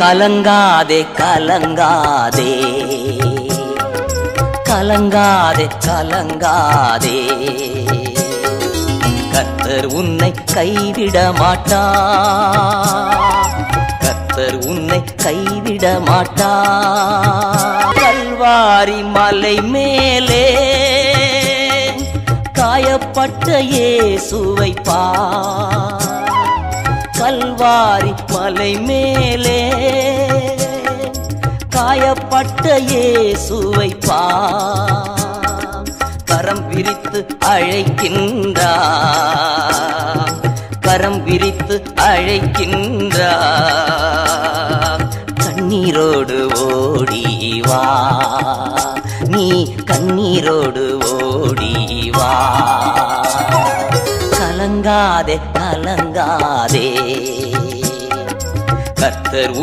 கலங்காதே கலங்காதே. கலங்காதே கலங்காதே. கத்தர் உன்னை கைவிட மாட்டா. கத்தர் உன்னை கைவிட மாட்டா. கல்வாரி மலை மேலே காயப்பட்ட இயேசுவை பார். கல்வாரி மலை மேலே காயப்பட்ட இயேசுவை பா கரம் விரித்து அழைக்கின்றார் கரம் விரித்து அழைக்கின்றார் கண்ணீரோடு ஓடிவா நீ கண்ணீரோடு ஓடிவா கலங்காதே கலங்காதே. கர்த்தர்